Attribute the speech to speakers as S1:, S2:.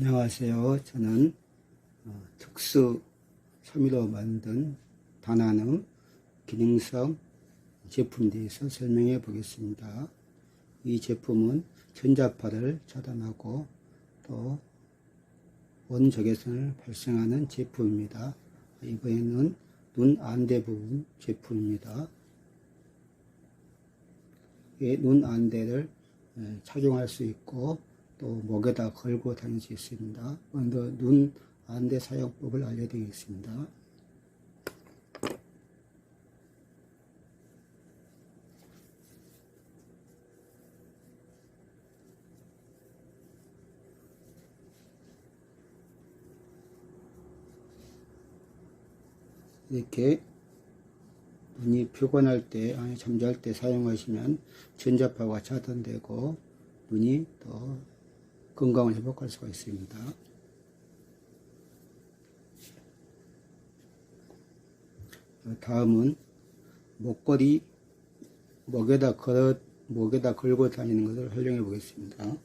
S1: 안녕하세요. 저는 어, 특수 섬유로 만든 다나눔 기능성 제품에 대해서 설명해 보겠습니다. 이 제품은 전자파를 차단하고 또 원적외선을 발생하는 제품입니다. 이번에는 눈 안대 부분 제품입니다. 이눈 안대를 에, 착용할 수 있고 또 목에다 걸고 다닐 수 있습니다. 먼저 눈 안대 사용법을 알려드리겠습니다. 이렇게 눈이 피곤할 때, 아니 잠잘 때 사용하시면 전자파가 차단되고 눈이 더 건강을 회복할 수가 있습니다. 다음은 목걸이 목에다 걸어 목에다 걸고 다니는 것을 활용해 보겠습니다.